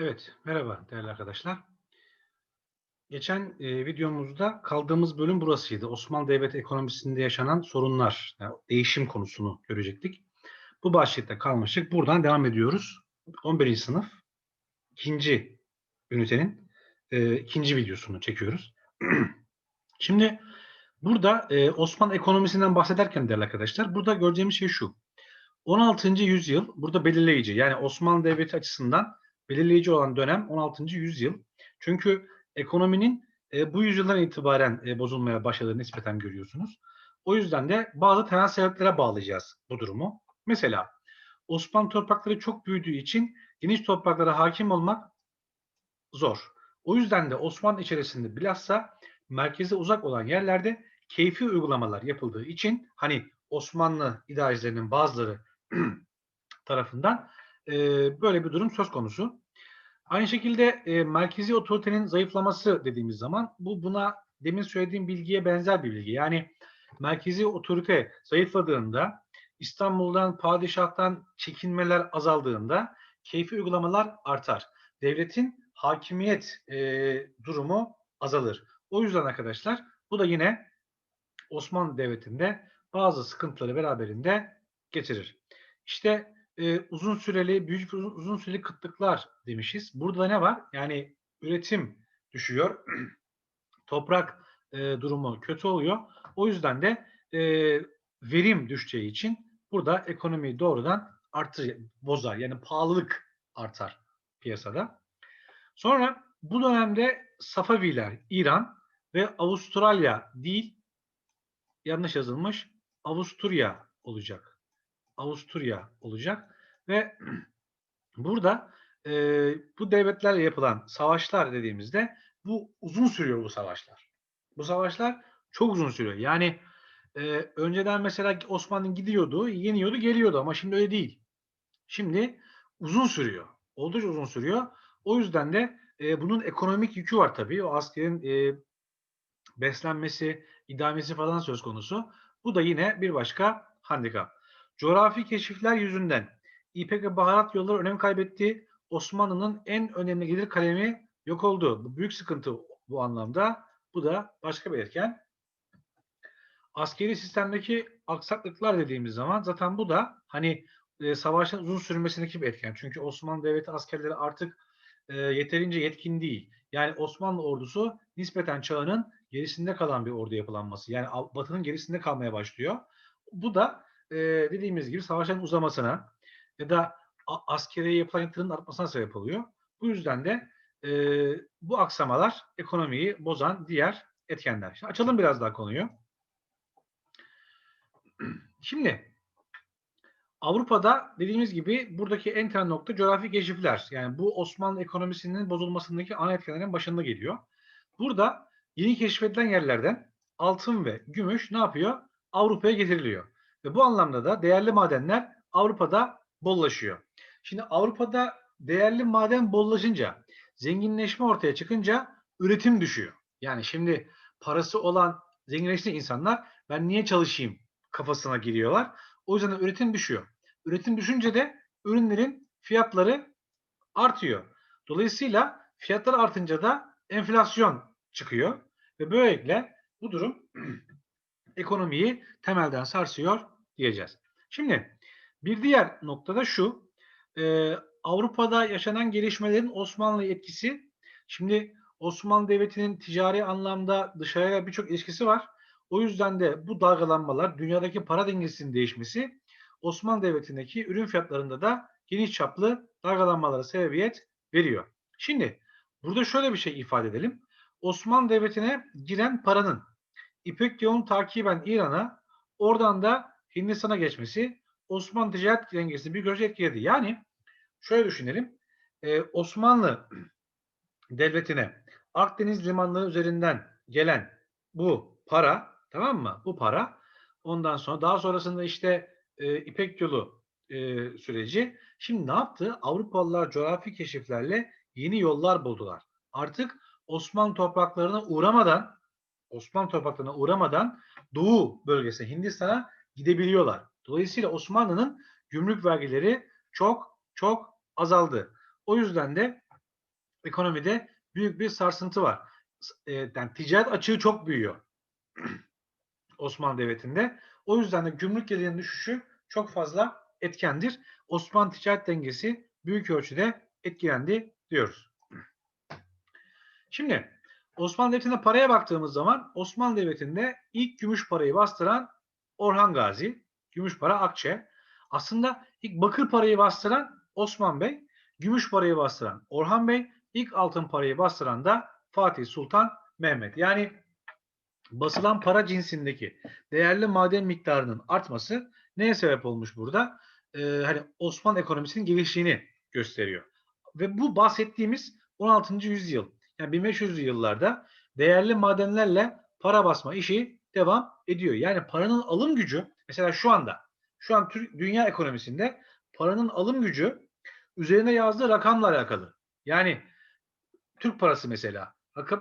Evet, merhaba değerli arkadaşlar. Geçen e, videomuzda kaldığımız bölüm burasıydı. Osmanlı Devleti ekonomisinde yaşanan sorunlar, yani değişim konusunu görecektik. Bu başlıkta kalmıştık. Buradan devam ediyoruz. 11. sınıf ikinci ünitenin e, ikinci videosunu çekiyoruz. Şimdi burada e, Osmanlı ekonomisinden bahsederken değerli arkadaşlar, burada göreceğimiz şey şu. 16. yüzyıl burada belirleyici. Yani Osmanlı Devleti açısından belirleyici olan dönem 16. yüzyıl. Çünkü ekonominin e, bu yüzyıldan itibaren e, bozulmaya başladığını nispeten görüyorsunuz. O yüzden de bazı temel sebeplere bağlayacağız bu durumu. Mesela Osmanlı toprakları çok büyüdüğü için geniş topraklara hakim olmak zor. O yüzden de Osmanlı içerisinde bilhassa merkeze uzak olan yerlerde keyfi uygulamalar yapıldığı için hani Osmanlı idarecilerinin bazıları tarafından e, böyle bir durum söz konusu. Aynı şekilde e, merkezi otoritenin zayıflaması dediğimiz zaman bu buna demin söylediğim bilgiye benzer bir bilgi. Yani merkezi otorite zayıfladığında İstanbul'dan, padişahtan çekinmeler azaldığında keyfi uygulamalar artar. Devletin hakimiyet e, durumu azalır. O yüzden arkadaşlar bu da yine Osmanlı Devleti'nde bazı sıkıntıları beraberinde getirir. İşte e, uzun süreli, büyük uzun, uzun süreli kıtlıklar demişiz. Burada ne var? Yani üretim düşüyor. Toprak e, durumu kötü oluyor. O yüzden de e, verim düşeceği için burada ekonomiyi doğrudan artır, bozar. Yani pahalılık artar piyasada. Sonra bu dönemde Safaviler, İran ve Avustralya değil, yanlış yazılmış, Avusturya olacak. Avusturya olacak ve burada e, bu devletlerle yapılan savaşlar dediğimizde bu uzun sürüyor bu savaşlar. Bu savaşlar çok uzun sürüyor. Yani e, önceden mesela Osmanlı gidiyordu, yeniyordu, geliyordu ama şimdi öyle değil. Şimdi uzun sürüyor. Oldukça uzun sürüyor. O yüzden de e, bunun ekonomik yükü var tabii. O askerin e, beslenmesi, idamesi falan söz konusu. Bu da yine bir başka handikap. Coğrafi keşifler yüzünden İpek ve baharat yolları önem kaybetti. Osmanlı'nın en önemli gelir kalemi yok oldu. Bu büyük sıkıntı bu anlamda. Bu da başka bir etken. Askeri sistemdeki aksaklıklar dediğimiz zaman zaten bu da hani e, savaşın uzun sürmesindeki bir etken. Çünkü Osmanlı Devleti askerleri artık e, yeterince yetkin değil. Yani Osmanlı ordusu nispeten çağının gerisinde kalan bir ordu yapılanması. Yani Batı'nın gerisinde kalmaya başlıyor. Bu da e, dediğimiz gibi savaşların uzamasına ya da askeriye yapılan yatırımın artmasına sebep oluyor. Bu yüzden de e, bu aksamalar ekonomiyi bozan diğer etkenler. Şimdi açalım biraz daha konuyu. Şimdi Avrupa'da dediğimiz gibi buradaki en temel nokta coğrafi keşifler. Yani bu Osmanlı ekonomisinin bozulmasındaki ana etkenlerin başında geliyor. Burada yeni keşfedilen yerlerden altın ve gümüş ne yapıyor? Avrupa'ya getiriliyor. Ve bu anlamda da değerli madenler Avrupa'da bollaşıyor. Şimdi Avrupa'da değerli maden bollaşınca, zenginleşme ortaya çıkınca üretim düşüyor. Yani şimdi parası olan zenginleşen insanlar ben niye çalışayım kafasına giriyorlar. O yüzden de üretim düşüyor. Üretim düşünce de ürünlerin fiyatları artıyor. Dolayısıyla fiyatlar artınca da enflasyon çıkıyor ve böylelikle bu durum ekonomiyi temelden sarsıyor diyeceğiz. Şimdi bir diğer noktada şu, e, Avrupa'da yaşanan gelişmelerin Osmanlı etkisi, şimdi Osmanlı Devleti'nin ticari anlamda dışarıya birçok ilişkisi var. O yüzden de bu dalgalanmalar, dünyadaki para dengesinin değişmesi, Osmanlı Devleti'ndeki ürün fiyatlarında da geniş çaplı dalgalanmalara sebebiyet veriyor. Şimdi burada şöyle bir şey ifade edelim. Osmanlı Devleti'ne giren paranın İpek yolunu takiben İran'a, oradan da Hindistan'a geçmesi Osmanlı ticaret dengesini bir göz etkiledi. Yani şöyle düşünelim. Ee, Osmanlı devletine Akdeniz limanları üzerinden gelen bu para tamam mı? Bu para ondan sonra daha sonrasında işte e, İpek yolu e, süreci. Şimdi ne yaptı? Avrupalılar coğrafi keşiflerle yeni yollar buldular. Artık Osmanlı topraklarına uğramadan Osmanlı topraklarına uğramadan Doğu bölgesine Hindistan'a gidebiliyorlar. Dolayısıyla Osmanlı'nın gümrük vergileri çok çok azaldı. O yüzden de ekonomide büyük bir sarsıntı var. E, yani ticaret açığı çok büyüyor Osmanlı Devleti'nde. O yüzden de gümrük gelirinin düşüşü çok fazla etkendir. Osmanlı ticaret dengesi büyük ölçüde etkilendi diyoruz. Şimdi Osmanlı Devleti'nde paraya baktığımız zaman Osmanlı Devleti'nde ilk gümüş parayı bastıran Orhan Gazi, gümüş para Akçe. Aslında ilk bakır parayı bastıran Osman Bey, gümüş parayı bastıran Orhan Bey, ilk altın parayı bastıran da Fatih Sultan Mehmet. Yani basılan para cinsindeki değerli maden miktarının artması neye sebep olmuş burada? Ee, hani Osmanlı ekonomisinin geliştiğini gösteriyor. Ve bu bahsettiğimiz 16. yüzyıl yani 1500'lü yıllarda değerli madenlerle para basma işi devam ediyor. Yani paranın alım gücü mesela şu anda şu an dünya ekonomisinde paranın alım gücü üzerine yazdığı rakamla alakalı. Yani Türk parası mesela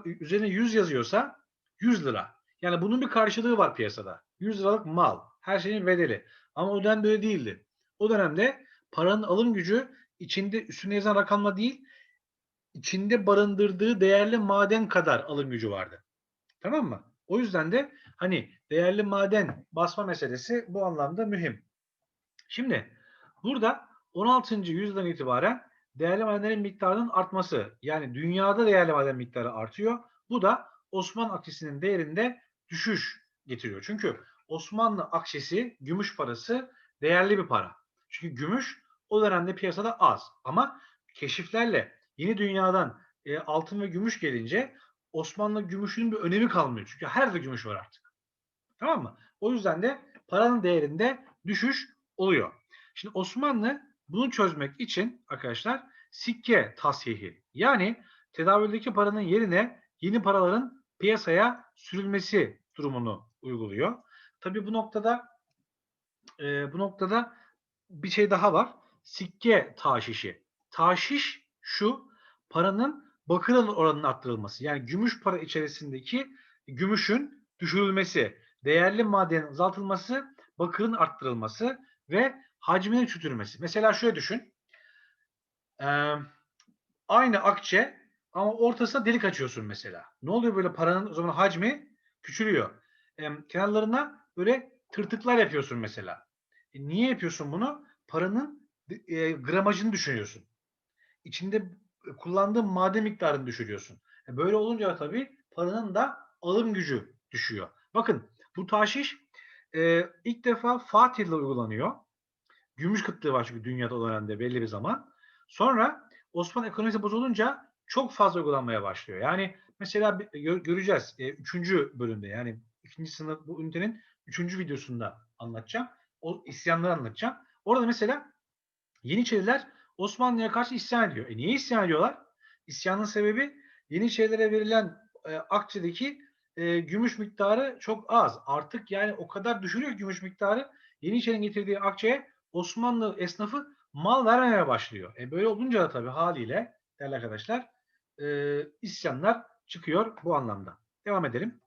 üzerine 100 yazıyorsa 100 lira. Yani bunun bir karşılığı var piyasada. 100 liralık mal. Her şeyin bedeli. Ama o dönem böyle değildi. O dönemde paranın alım gücü içinde üstüne yazan rakamla değil, içinde barındırdığı değerli maden kadar alım gücü vardı. Tamam mı? O yüzden de hani değerli maden basma meselesi bu anlamda mühim. Şimdi burada 16. yüzyıldan itibaren değerli madenlerin miktarının artması yani dünyada değerli maden miktarı artıyor. Bu da Osmanlı akçesinin değerinde düşüş getiriyor. Çünkü Osmanlı akçesi, gümüş parası değerli bir para. Çünkü gümüş o dönemde piyasada az. Ama keşiflerle yeni dünyadan e, altın ve gümüş gelince Osmanlı gümüşünün bir önemi kalmıyor. Çünkü her yerde gümüş var artık. Tamam mı? O yüzden de paranın değerinde düşüş oluyor. Şimdi Osmanlı bunu çözmek için arkadaşlar sikke tasihi yani tedavüldeki paranın yerine yeni paraların piyasaya sürülmesi durumunu uyguluyor. Tabii bu noktada e, bu noktada bir şey daha var. Sikke taşişi. Taşiş şu paranın bakır oranının arttırılması. Yani gümüş para içerisindeki gümüşün düşürülmesi, değerli madenin azaltılması, bakırın arttırılması ve hacminin küçültülmesi. Mesela şöyle düşün. Ee, aynı akçe ama ortasına delik açıyorsun mesela. Ne oluyor böyle paranın o zaman hacmi küçülüyor. Ee, kenarlarına böyle tırtıklar yapıyorsun mesela. E, niye yapıyorsun bunu? Paranın e, gramajını düşünüyorsun. İçinde kullandığın maden miktarını düşürüyorsun. E, böyle olunca tabii paranın da alım gücü düşüyor. Bakın bu taşiş e, ilk defa Fatih'le uygulanıyor. Gümüş kıtlığı var çünkü dünyada o dönemde belli bir zaman. Sonra Osmanlı ekonomisi bozulunca çok fazla uygulanmaya başlıyor. Yani mesela göreceğiz e, üçüncü bölümde yani ikinci sınıf bu ünitenin üçüncü videosunda anlatacağım. O isyanları anlatacağım. Orada mesela Yeniçeriler Osmanlı'ya karşı isyan ediyor. E niye isyan ediyorlar? İsyanın sebebi Yeniçerilere verilen e, akçedeki e, gümüş miktarı çok az. Artık yani o kadar düşürüyor gümüş miktarı. Yeniçeri'nin getirdiği akçeye Osmanlı esnafı mal vermemeye başlıyor. E böyle olunca da tabii haliyle değerli arkadaşlar e, isyanlar çıkıyor bu anlamda. Devam edelim.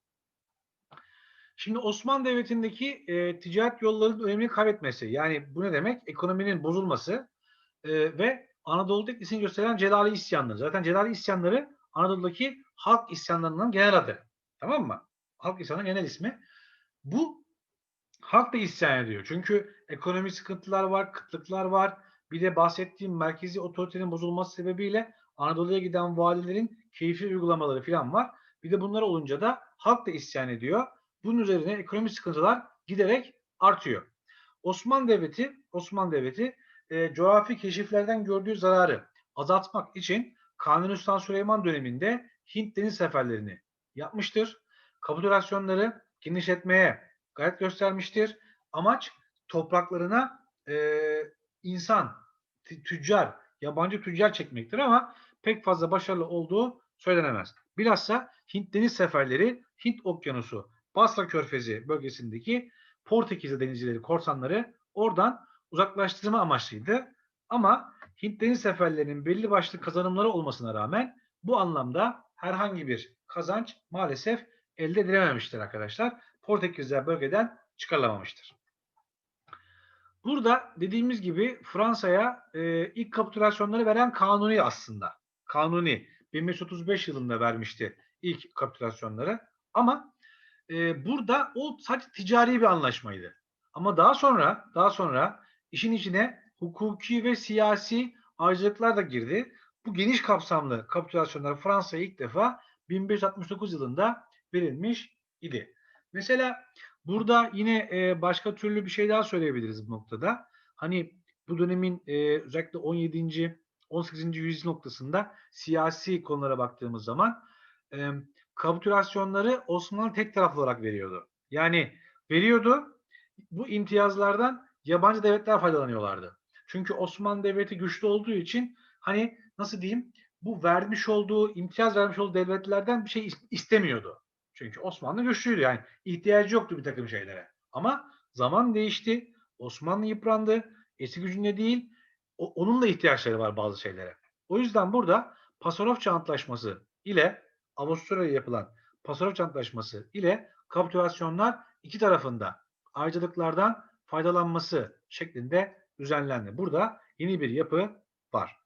Şimdi Osmanlı Devleti'ndeki e, ticaret yollarının önemini kaybetmesi. Yani bu ne demek? Ekonominin bozulması e, ve Anadolu'da etkisini gösteren Celali isyanları. Zaten Celali isyanları Anadolu'daki halk isyanlarının genel adı. Tamam mı? Halk isyanının genel ismi. Bu halk da isyan ediyor. Çünkü ekonomik sıkıntılar var, kıtlıklar var. Bir de bahsettiğim merkezi otoritenin bozulması sebebiyle Anadolu'ya giden valilerin keyfi uygulamaları falan var. Bir de bunlar olunca da halk da isyan ediyor. Bunun üzerine ekonomik sıkıntılar giderek artıyor. Osmanlı Devleti, Osmanlı Devleti e, coğrafi keşiflerden gördüğü zararı azaltmak için Kanuni Sultan Süleyman döneminde Hint deniz seferlerini yapmıştır. Kapitülasyonları genişletmeye gayret göstermiştir. Amaç topraklarına e, insan, tüccar, yabancı tüccar çekmektir ama pek fazla başarılı olduğu söylenemez. Bilhassa Hint deniz seferleri Hint Okyanusu, Basra Körfezi bölgesindeki Portekizli denizcileri, korsanları oradan uzaklaştırma amaçlıydı. Ama Hint deniz seferlerinin belli başlı kazanımları olmasına rağmen bu anlamda herhangi bir kazanç maalesef elde edilememiştir arkadaşlar. Portekizler bölgeden çıkarılamamıştır. Burada dediğimiz gibi Fransa'ya e, ilk kapitülasyonları veren Kanuni aslında. Kanuni. 1535 yılında vermişti ilk kapitülasyonları. Ama e, burada o sadece ticari bir anlaşmaydı. Ama daha sonra daha sonra işin içine hukuki ve siyasi ayrıcalıklar da girdi. Bu geniş kapsamlı kapitülasyonlar Fransa'ya ilk defa 1569 yılında verilmiş idi. Mesela burada yine e, başka türlü bir şey daha söyleyebiliriz bu noktada. Hani bu dönemin e, özellikle 17. 18. yüzyıl noktasında siyasi konulara baktığımız zaman e, kapitülasyonları Osmanlı tek taraflı olarak veriyordu. Yani veriyordu bu imtiyazlardan yabancı devletler faydalanıyorlardı. Çünkü Osmanlı Devleti güçlü olduğu için hani nasıl diyeyim bu vermiş olduğu, imtiyaz vermiş olduğu devletlerden bir şey istemiyordu. Çünkü Osmanlı güçlüydü yani ihtiyacı yoktu bir takım şeylere. Ama zaman değişti. Osmanlı yıprandı. Eski gücünde değil. O, onun da ihtiyaçları var bazı şeylere. O yüzden burada Pasarofça Antlaşması ile Avusturya'ya yapılan Pasarofça Antlaşması ile kapitülasyonlar iki tarafında ayrıcalıklardan faydalanması şeklinde düzenlendi. Burada yeni bir yapı var.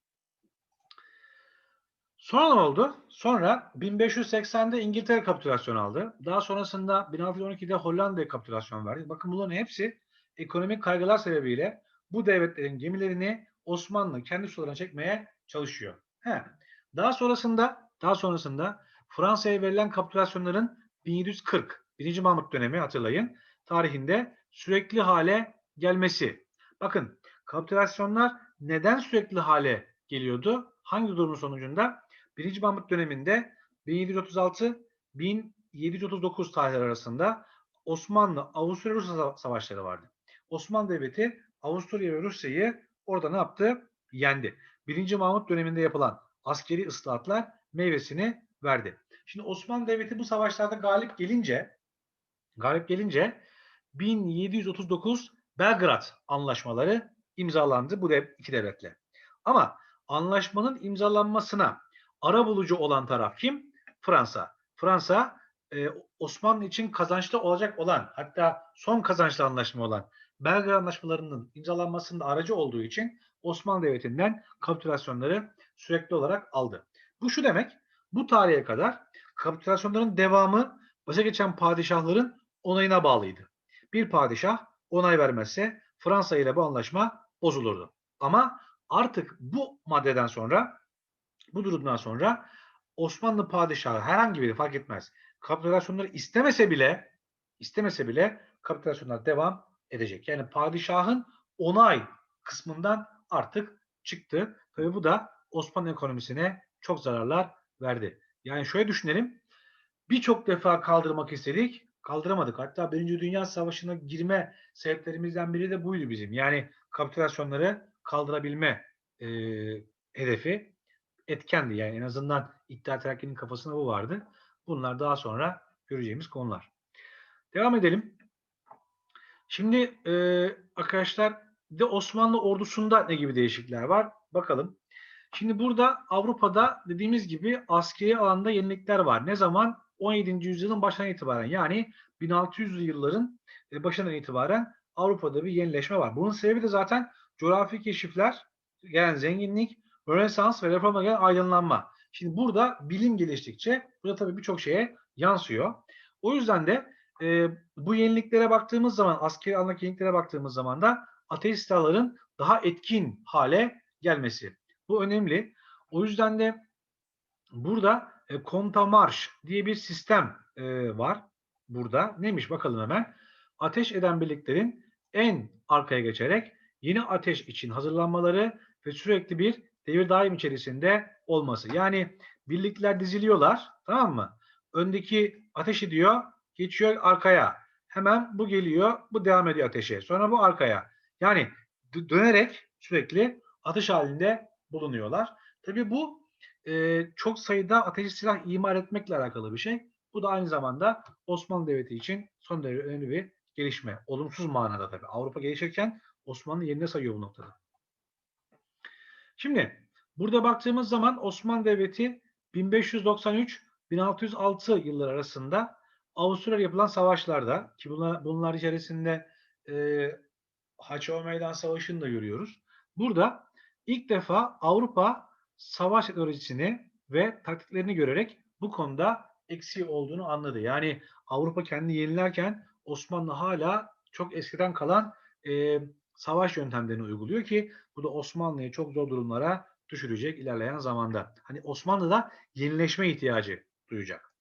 Sonra ne oldu? Sonra 1580'de İngiltere kapitülasyon aldı. Daha sonrasında 1612'de Hollanda'ya kapitülasyon verdi. Bakın bunların hepsi ekonomik kaygılar sebebiyle bu devletlerin gemilerini Osmanlı kendi sularına çekmeye çalışıyor. He. Daha sonrasında daha sonrasında Fransa'ya verilen kapitülasyonların 1740 1. Mahmut dönemi hatırlayın tarihinde sürekli hale gelmesi. Bakın kapitülasyonlar neden sürekli hale geliyordu? Hangi durumun sonucunda? 1. Mahmut döneminde 1736-1739 tarihler arasında Osmanlı Avusturya-Rusya savaşları vardı. Osmanlı Devleti Avusturya ve Rusya'yı orada ne yaptı? Yendi. 1. Mahmut döneminde yapılan askeri ıslahatlar meyvesini verdi. Şimdi Osmanlı Devleti bu savaşlarda galip gelince galip gelince 1739 Belgrad anlaşmaları imzalandı bu dev, iki devletle. Ama anlaşmanın imzalanmasına ara bulucu olan taraf kim? Fransa. Fransa e, Osmanlı için kazançlı olacak olan hatta son kazançlı anlaşma olan Belgrad anlaşmalarının imzalanmasında aracı olduğu için Osmanlı Devleti'nden kapitülasyonları sürekli olarak aldı. Bu şu demek, bu tarihe kadar kapitülasyonların devamı başa geçen padişahların onayına bağlıydı. Bir padişah onay vermezse Fransa ile bu anlaşma bozulurdu. Ama artık bu maddeden sonra bu durumdan sonra Osmanlı padişahı herhangi biri fark etmez. Kapitülasyonları istemese bile istemese bile kapitülasyonlar devam edecek. Yani padişahın onay kısmından artık çıktı. Tabi bu da Osmanlı ekonomisine çok zararlar verdi. Yani şöyle düşünelim. Birçok defa kaldırmak istedik kaldıramadık. Hatta Birinci Dünya Savaşı'na girme sebeplerimizden biri de buydu bizim. Yani kapitülasyonları kaldırabilme e, hedefi etkendi. Yani en azından İttihat Terakki'nin kafasında bu vardı. Bunlar daha sonra göreceğimiz konular. Devam edelim. Şimdi e, arkadaşlar de Osmanlı ordusunda ne gibi değişiklikler var? Bakalım. Şimdi burada Avrupa'da dediğimiz gibi askeri alanda yenilikler var. Ne zaman? 17. yüzyılın başından itibaren yani 1600'lü yılların e, başından itibaren Avrupa'da bir yenileşme var. Bunun sebebi de zaten coğrafi keşifler, gelen zenginlik, Rönesans ve reforma gelen aydınlanma. Şimdi burada bilim geliştikçe burada tabii birçok şeye yansıyor. O yüzden de e, bu yeniliklere baktığımız zaman, askeri alandaki yeniliklere baktığımız zaman da ateist silahların daha etkin hale gelmesi. Bu önemli. O yüzden de burada e, kontamarş diye bir sistem e, var burada. Neymiş bakalım hemen. Ateş eden birliklerin en arkaya geçerek yeni ateş için hazırlanmaları ve sürekli bir devir daim içerisinde olması. Yani birlikler diziliyorlar tamam mı? Öndeki ateş ediyor, geçiyor arkaya. Hemen bu geliyor, bu devam ediyor ateşe. Sonra bu arkaya. Yani dönerek sürekli atış halinde bulunuyorlar. Tabii bu e, çok sayıda ateşli silah imar etmekle alakalı bir şey. Bu da aynı zamanda Osmanlı Devleti için son derece önemli bir gelişme. Olumsuz manada tabii. Avrupa gelişirken Osmanlı yerine sayıyor bu noktada. Şimdi burada baktığımız zaman Osmanlı Devleti 1593-1606 yılları arasında Avusturya yapılan savaşlarda ki bunlar, bunlar içerisinde e, Haçova Meydan Savaşı'nı da görüyoruz. Burada ilk defa Avrupa savaş teknolojisini ve taktiklerini görerek bu konuda eksiği olduğunu anladı. Yani Avrupa kendini yenilerken Osmanlı hala çok eskiden kalan e, savaş yöntemlerini uyguluyor ki bu da Osmanlı'yı çok zor durumlara düşürecek ilerleyen zamanda. Hani Osmanlı da yenileşme ihtiyacı duyacak.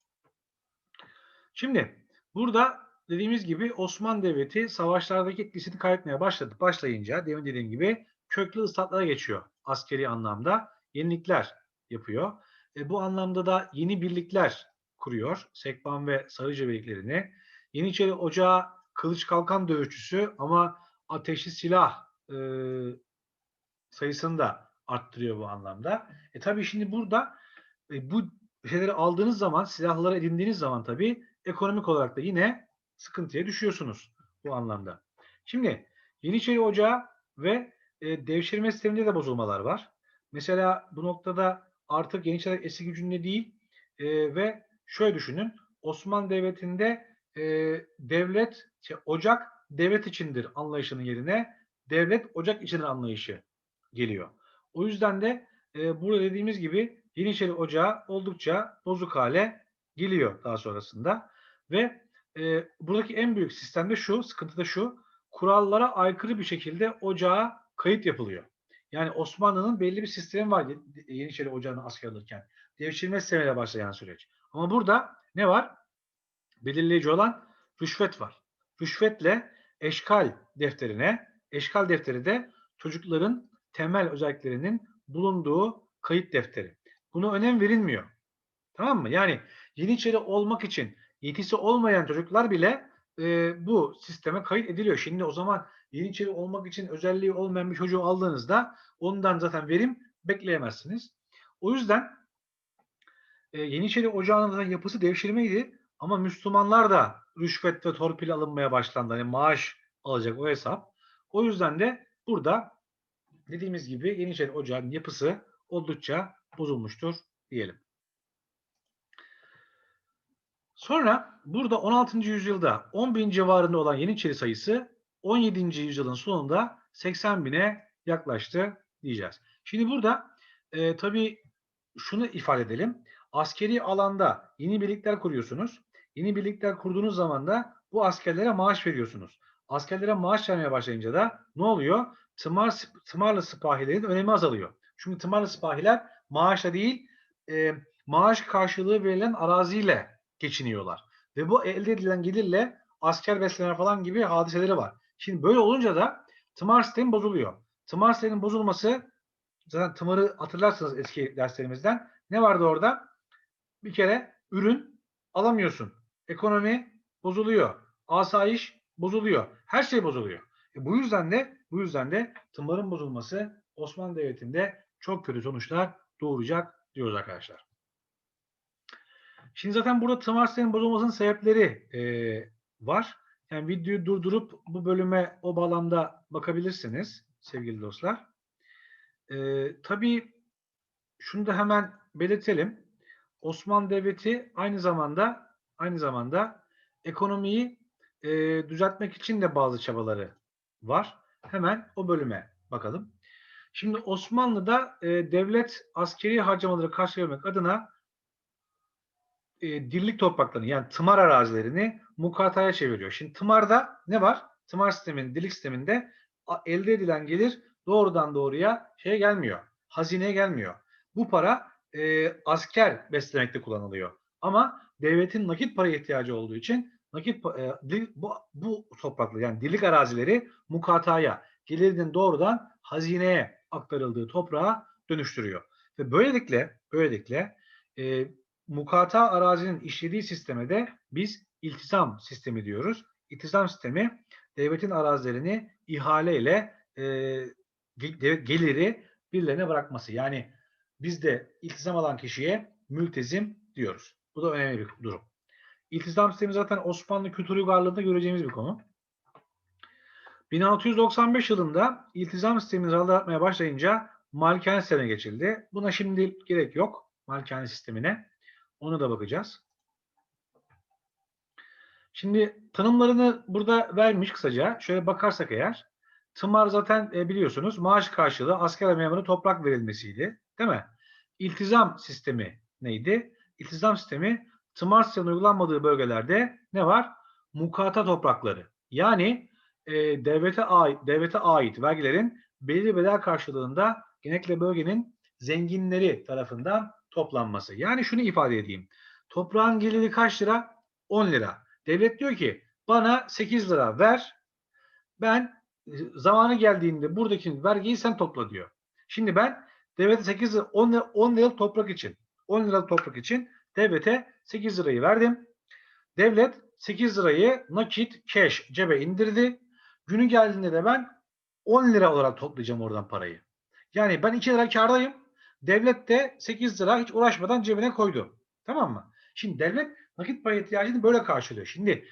Şimdi burada dediğimiz gibi Osmanlı Devleti savaşlardaki etkisini kaybetmeye başladı. Başlayınca demin dediğim gibi köklü ıslahatlara geçiyor askeri anlamda. Yenilikler yapıyor. E, bu anlamda da yeni birlikler kuruyor. Sekban ve Sarıca birliklerini. Yeniçeri Ocağı kılıç kalkan dövüşçüsü ama ateşli silah e, sayısını da arttırıyor bu anlamda. E tabii şimdi burada e, bu şeyleri aldığınız zaman, silahları edindiğiniz zaman tabii ekonomik olarak da yine sıkıntıya düşüyorsunuz bu anlamda. Şimdi Yeniçeri Ocağı ve e, devşirme sisteminde de bozulmalar var. Mesela bu noktada artık Yeniçeri eski gücünde değil e, ve şöyle düşünün Osmanlı Devleti'nde e, devlet, şey, ocak devlet içindir anlayışının yerine devlet ocak içindir anlayışı geliyor. O yüzden de e, burada dediğimiz gibi Yeniçeri Ocağı oldukça bozuk hale geliyor daha sonrasında. Ve e, buradaki en büyük sistemde şu, sıkıntı da şu, kurallara aykırı bir şekilde ocağa kayıt yapılıyor. Yani Osmanlı'nın belli bir sistemi var Yeniçeri Ocağı'nı asker alırken. Devşirme sistemiyle başlayan süreç. Ama burada ne var? Belirleyici olan rüşvet var. Rüşvetle eşkal defterine, eşkal defteri de çocukların temel özelliklerinin bulunduğu kayıt defteri. Buna önem verilmiyor. Tamam mı? Yani Yeniçeri olmak için yetisi olmayan çocuklar bile e, bu sisteme kayıt ediliyor. Şimdi o zaman Yeniçeri olmak için özelliği olmayan bir çocuğu aldığınızda ondan zaten verim bekleyemezsiniz. O yüzden e, Yeniçeri Ocağı'nın yapısı devşirmeydi ama Müslümanlar da rüşvet ve torpil alınmaya başlandı. Hani maaş alacak o hesap. O yüzden de burada dediğimiz gibi Yeniçeri Ocağı'nın yapısı oldukça bozulmuştur diyelim. Sonra burada 16. yüzyılda 10 bin civarında olan Yeniçeri sayısı 17. yüzyılın sonunda 80 bine yaklaştı diyeceğiz. Şimdi burada e, tabii şunu ifade edelim. Askeri alanda yeni birlikler kuruyorsunuz. Yeni birlikler kurduğunuz zaman da bu askerlere maaş veriyorsunuz. Askerlere maaş vermeye başlayınca da ne oluyor? Tımar, tımarlı sipahilerin önemi azalıyor. Çünkü tımarlı sipahiler maaşla değil e, maaş karşılığı verilen araziyle geçiniyorlar. Ve bu elde edilen gelirle asker besleme falan gibi hadiseleri var. Şimdi böyle olunca da tımar sistemi bozuluyor. Tımar sisteminin bozulması zaten tımarı hatırlarsınız eski derslerimizden. Ne vardı orada? Bir kere ürün alamıyorsun. Ekonomi bozuluyor. Asayiş bozuluyor. Her şey bozuluyor. E bu yüzden de bu yüzden de tımarın bozulması Osmanlı Devleti'nde çok kötü sonuçlar doğuracak diyoruz arkadaşlar. Şimdi zaten burada tımar sisteminin bozulmasının sebepleri e, var. Yani videoyu durdurup bu bölüme o bağlamda bakabilirsiniz sevgili dostlar. E, tabii şunu da hemen belirtelim. Osmanlı Devleti aynı zamanda aynı zamanda ekonomiyi e, düzeltmek için de bazı çabaları var. Hemen o bölüme bakalım. Şimdi Osmanlı'da e, devlet askeri harcamaları karşılamak adına e, dirlik topraklarını yani tımar arazilerini mukataya çeviriyor. Şimdi tımarda ne var? Tımar sistemin, dirlik sisteminde elde edilen gelir doğrudan doğruya şeye gelmiyor. Hazineye gelmiyor. Bu para e, asker beslemekte kullanılıyor. Ama devletin nakit para ihtiyacı olduğu için nakit e, bu, bu topraklı yani dirlik arazileri mukataya gelirinin doğrudan hazineye aktarıldığı toprağa dönüştürüyor. Ve böylelikle böylelikle e, mukata arazinin işlediği sisteme de biz iltizam sistemi diyoruz. İltizam sistemi devletin arazilerini ihaleyle e, geliri birilerine bırakması. Yani biz de iltizam alan kişiye mültezim diyoruz. Bu da önemli bir durum. İltizam sistemi zaten Osmanlı kültür uygarlığında göreceğimiz bir konu. 1695 yılında iltizam sistemini rahatlatmaya başlayınca malikane sistemine geçildi. Buna şimdi gerek yok malikane sistemine. Ona da bakacağız. Şimdi tanımlarını burada vermiş kısaca. Şöyle bakarsak eğer tımar zaten e, biliyorsunuz maaş karşılığı asker memuru toprak verilmesiydi. Değil mi? İltizam sistemi neydi? İltizam sistemi tımar sisteminin uygulanmadığı bölgelerde ne var? Mukata toprakları. Yani e, devlete ait, devlete ait vergilerin belirli bedel karşılığında genellikle bölgenin zenginleri tarafından toplanması. Yani şunu ifade edeyim. Toprağın geliri kaç lira? 10 lira. Devlet diyor ki bana 8 lira ver. Ben e, zamanı geldiğinde buradaki vergiyi sen topla diyor. Şimdi ben devlete 8 lira 10 lira, 10 liralık toprak için 10 liralık toprak için devlete 8 lirayı verdim. Devlet 8 lirayı nakit, cash cebe indirdi. Günü geldiğinde de ben 10 lira olarak toplayacağım oradan parayı. Yani ben 2 lira kardayım. Devlet de 8 lira hiç uğraşmadan cebine koydu. Tamam mı? Şimdi devlet nakit para ihtiyacını böyle karşılıyor. Şimdi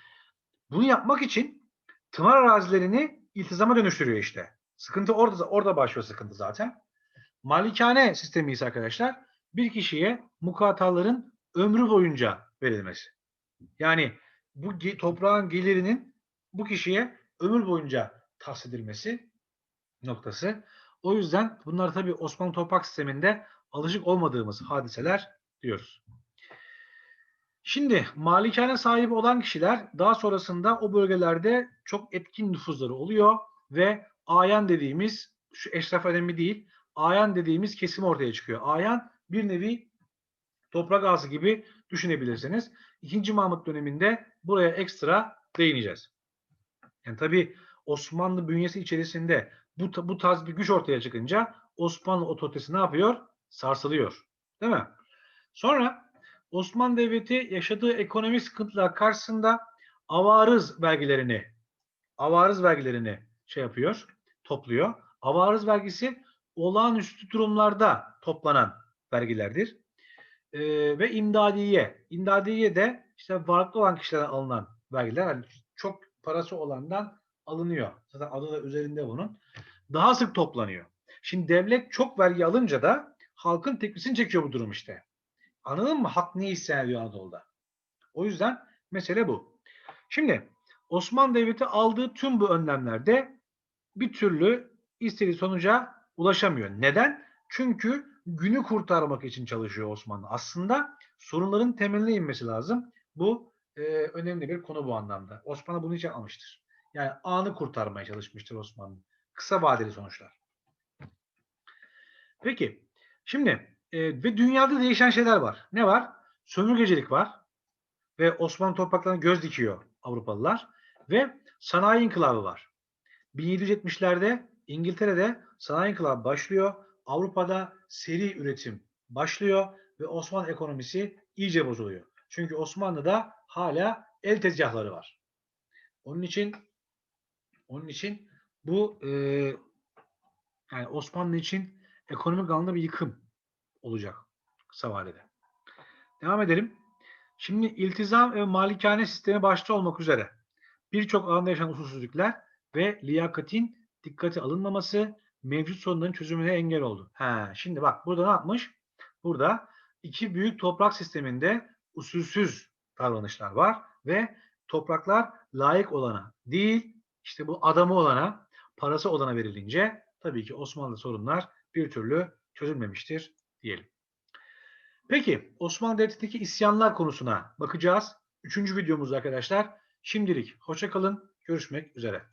bunu yapmak için tımar arazilerini iltizama dönüştürüyor işte. Sıkıntı orada orada başlıyor sıkıntı zaten. Malikane sistemi ise arkadaşlar bir kişiye mukataların ömrü boyunca verilmesi. Yani bu toprağın gelirinin bu kişiye ömür boyunca tahsis edilmesi noktası. O yüzden bunlar tabii Osmanlı toprak sisteminde alışık olmadığımız hadiseler diyoruz. Şimdi malikane sahibi olan kişiler daha sonrasında o bölgelerde çok etkin nüfuzları oluyor ve ayan dediğimiz şu eşraf önemli değil, ayan dediğimiz kesim ortaya çıkıyor. Ayan bir nevi toprak ağası gibi düşünebilirsiniz. İkinci Mahmut döneminde buraya ekstra değineceğiz. Yani tabii Osmanlı bünyesi içerisinde bu, bu tarz bir güç ortaya çıkınca Osmanlı otoritesi ne yapıyor? Sarsılıyor. Değil mi? Sonra Osmanlı Devleti yaşadığı ekonomik sıkıntılar karşısında avarız vergilerini avarız vergilerini şey yapıyor, topluyor. Avarız vergisi olağanüstü durumlarda toplanan vergilerdir. Ee, ve imdadiye. İmdadiye de işte varlıklı olan kişilerden alınan vergiler. Yani çok parası olandan alınıyor. Zaten adı da üzerinde bunun. Daha sık toplanıyor. Şimdi devlet çok vergi alınca da halkın tepkisini çekiyor bu durum işte. Anladın mı? Hak ne isyan ediyor Anadolu'da. O yüzden mesele bu. Şimdi Osmanlı Devleti aldığı tüm bu önlemlerde bir türlü istediği sonuca ulaşamıyor. Neden? Çünkü günü kurtarmak için çalışıyor Osmanlı. Aslında sorunların temeline inmesi lazım. Bu e, önemli bir konu bu anlamda. Osmanlı bunu hiç yapmamıştır. Yani anı kurtarmaya çalışmıştır Osmanlı. Kısa vadeli sonuçlar. Peki. Şimdi e, ve dünyada değişen şeyler var. Ne var? Sömürgecilik var. Ve Osmanlı topraklarına göz dikiyor Avrupalılar. Ve sanayi inkılabı var. 1770'lerde İngiltere'de sanayi inkılabı başlıyor. Avrupa'da seri üretim başlıyor ve Osmanlı ekonomisi iyice bozuluyor. Çünkü Osmanlı'da hala el tezgahları var. Onun için onun için bu e, yani Osmanlı için ekonomik anlamda bir yıkım olacak kısa vadede. Devam edelim. Şimdi iltizam ve malikane sistemi başta olmak üzere birçok alanda yaşanan usulsüzlükler ve liyakatin dikkate alınmaması mevcut sorunların çözümüne engel oldu. Ha, şimdi bak burada ne yapmış? Burada iki büyük toprak sisteminde usulsüz davranışlar var ve topraklar layık olana değil, işte bu adamı olana, parası olana verilince tabii ki Osmanlı sorunlar bir türlü çözülmemiştir diyelim. Peki Osmanlı Devleti'ndeki isyanlar konusuna bakacağız. Üçüncü videomuz arkadaşlar. Şimdilik hoşça kalın. Görüşmek üzere.